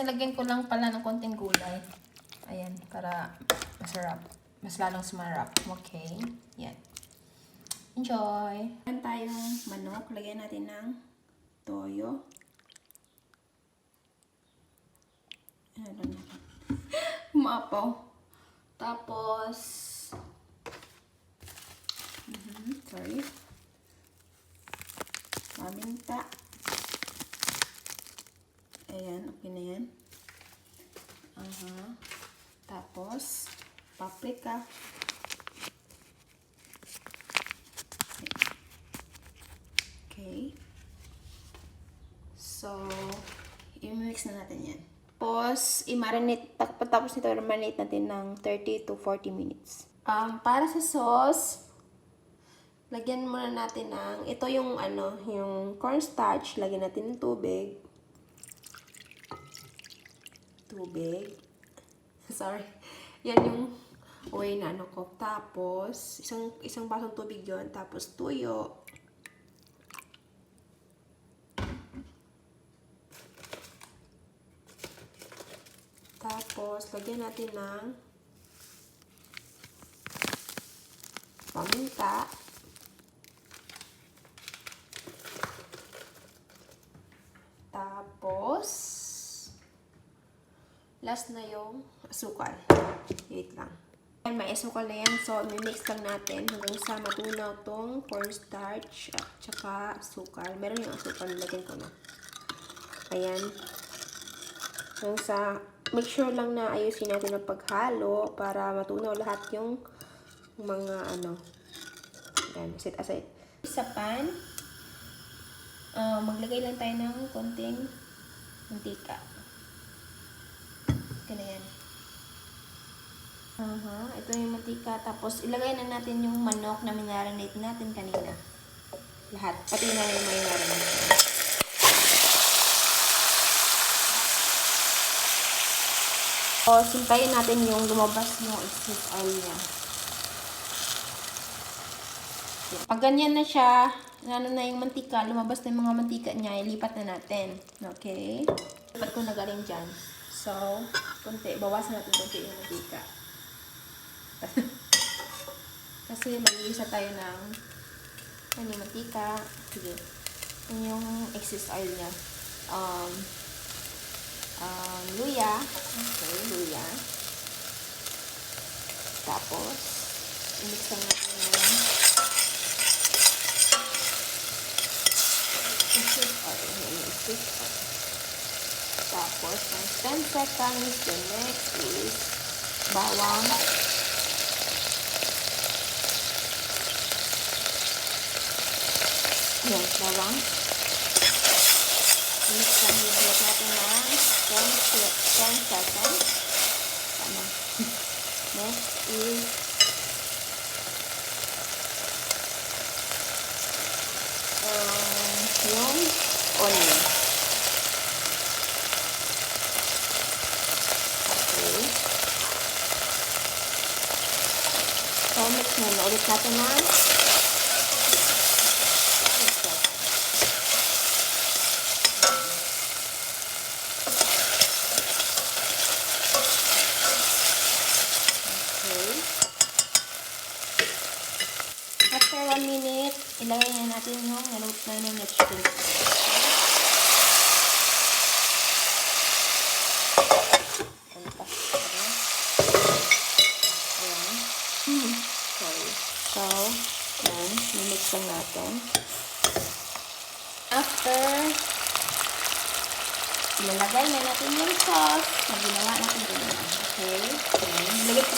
nilagyan ko lang pala ng konting gulay. Ayan, para masarap. Mas lalong sumarap. Okay. Yan. Enjoy! Meron tayong manok. Lagyan natin ng toyo. Ano natin. Umapaw. Tapos, mhm, sorry. Paminta. Ayan, okay na yan. Aha. Tapos, paprika. Okay. So, i-mix na natin yan. Tapos, i-marinate, tapos nito, i-marinate natin ng 30 to 40 minutes. Um, para sa sauce, lagyan muna natin ng, ito yung ano, yung cornstarch, lagyan natin ng tubig. Tubig. Sorry. Yan yung way na ano ko. Tapos, isang, isang basong tubig yon Tapos, tuyo. Tapos, lagyan natin ng paminta. Tapos, last na yung asukal. Wait lang. Ayan, may asukal na yan. So, mimix lang natin hanggang sa matunaw tong cornstarch at saka asukal. Meron yung asukal, lagyan ko na. Ayan. Hanggang sa, make sure lang na ayusin natin ang paghalo para matunaw lahat yung mga ano. Ayan, set aside. Sa pan, ah, maglagay lang tayo ng konting mantika. Ganyan. Aha, ito yung mantika. Tapos, ilagay na natin yung manok na minarinate natin kanina. Lahat. Pati na yung may marinate. So, sintayin natin yung lumabas yung excess oil niya. Pag ganyan na siya, ano na yung mantika, lumabas na yung mga mantika niya, ilipat na natin. Okay? Lipat ko na galing dyan. So, konti, bawasan natin konti yung mantika. Kasi mag-iisa tayo ng ano mantika. Sige. Yun yung excess oil niya. Um, um, luya. Okay, luya. Tapos, mix natin yung excess oil. Yung excess oil. Tapos, ng 10 seconds, the next is bawang. Yan, bawang. Mix lang yung ulit natin ng 10, se- 10 seconds. Tama. Next is um, yung onion. Okay. So, mix muna ulit natin ng 10 seconds. Okay. After 1 minute, ilagay na natin yung naluto na yung chicken. Hmm. So, yan. Mimix natin. After, ilalagay na natin yung sauce na ginawa natin kanina. Okay? Nilagay ko,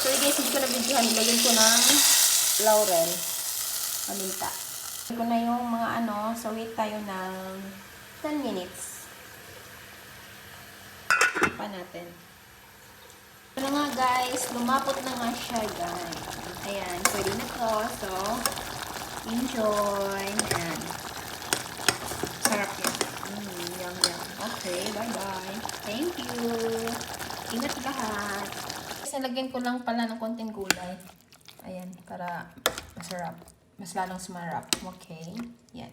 sorry guys, hindi ko na videohan. Nilagyan ko ng laurel. Paminta. Ko na yung mga ano, so wait tayo ng 10 minutes. Pa natin. Ito na nga guys, lumapot na nga siya guys. Ayan, pwede na to. So, enjoy. Ayan. Sarap yan. Mm, yum, yum. Okay, bye-bye. Thank you. Ingat lahat. Kasi nilagyan ko lang pala ng konting gulay. Ayan, para masarap. Mas lalong sumarap. Okay. Yan.